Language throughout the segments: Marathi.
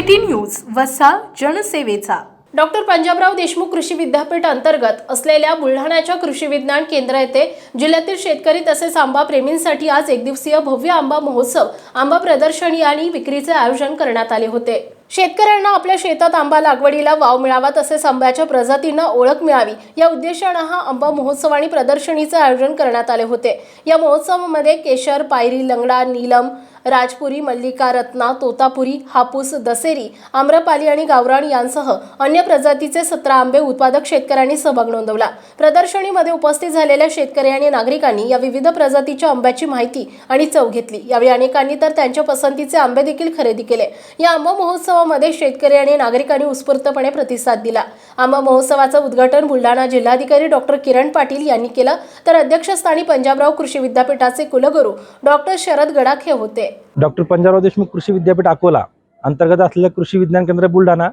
सिटी न्यूज वसा जनसेवेचा. डॉक्टर पंजाबराव देशमुख कृषी विद्यापीठ अंतर्गत असलेल्या बुलढाण्याच्या कृषी विज्ञान केंद्र येथे जिल्ह्यातील शेतकरी तसेच आंबा प्रेमींसाठी आज एक दिवसीय भव्य आंबा महोत्सव आंबा प्रदर्शनी आणि विक्रीचे आयोजन करण्यात आले होते. शेतकऱ्यांना आपल्या शेतात आंबा लागवडीला वाव मिळावा तसेच आंब्याच्या प्रजातींना ओळख मिळावी या उद्देशानं हा आंबा महोत्सव आणि प्रदर्शनीचे आयोजन करण्यात आले होते. या महोत्सवामध्ये केशर पायरी लंगडा नीलम राजपुरी मल्लिका रत्ना तोतापुरी हापूस दसेरी आम्रपाली आणि गावराण यांसह अन्य प्रजातीचे सतरा आंबे उत्पादक शेतकऱ्यांनी सहभाग नोंदवला. प्रदर्शनीमध्ये उपस्थित झालेल्या शेतकरी आणि नागरिकांनी या विविध प्रजातीच्या आंब्याची माहिती आणि चव घेतली. यावेळी अनेकांनी तर त्यांच्या पसंतीचे आंबे देखील खरेदी केले. या आंबा महोत्सवामध्ये शेतकरी आणि नागरिकांनी उत्स्फूर्तपणे प्रतिसाद दिला. आंबा महोत्सवाचं उद्घाटन बुलढाणा जिल्हाधिकारी डॉक्टर किरण पाटील यांनी केलं. तर अध्यक्षस्थानी पंजाबराव कृषी विद्यापीठाचे कुलगुरू डॉक्टर शरद गडाखे होते. डॉक्टर पंजाबराव देशमुख कृषी विद्यापीठ अकोला अंतर्गत असलेलं कृषी विज्ञान केंद्र बुलढाणा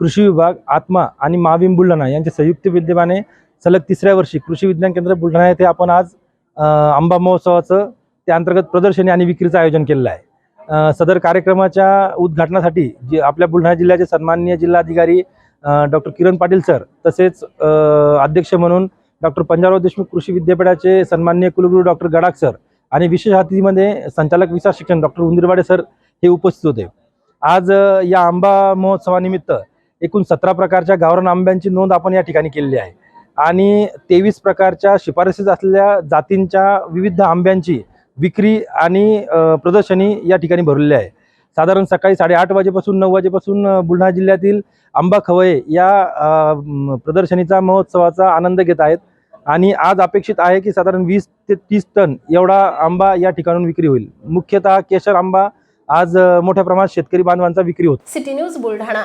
कृषी विभाग आत्मा आणि महाविम बुलढाणा यांच्या संयुक्त विद्यमाने सलग तिसऱ्या वर्षी कृषी विज्ञान केंद्र बुलढाणा येथे आपण आज आंबा महोत्सवाचं त्या अंतर्गत प्रदर्शनी आणि विक्रीचं आयोजन केलेलं आहे. सदर कार्यक्रमाच्या उद्घाटनासाठी जे आपल्या बुलढाणा जिल्ह्याचे सन्माननीय जिल्हाधिकारी डॉक्टर किरण पाटील सर तसेच अध्यक्ष म्हणून डॉक्टर पंजाबराव देशमुख कृषी विद्यापीठाचे सन्माननीय कुलगुरू डॉक्टर गडाख सर आणि विशेष अतिथीमध्ये संचालक विचार शिक्षण डॉक्टर उंदिरवाडे सर हे उपस्थित होते. आज या आंबा महोत्सवानिमित्त एकूण सतरा प्रकारच्या गावरान आंब्यांची नोंद आपण या ठिकाणी केलेली आहे. आणि तेवीस प्रकारच्या शिफारसीत असलेल्या जातींच्या विविध आंब्यांची विक्री आणि प्रदर्शनी या ठिकाणी भरलेली आहे. साधारण सकाळी साडेआठ वाजेपासून नऊ वाजेपासून बुलढाणा जिल्ह्यातील आंबा खवये या प्रदर्शनीचा महोत्सवाचा आनंद घेत आहेत. आणि आज अपेक्षित आहे की साधारण वीस ते तीस टन एवढा आंबा या ठिकाणून विक्री होईल. मुख्यतः केशर आंबा आज मोठ्या प्रमाणात शेतकरी बांधवांचा विक्री होतो. City news Buldhana.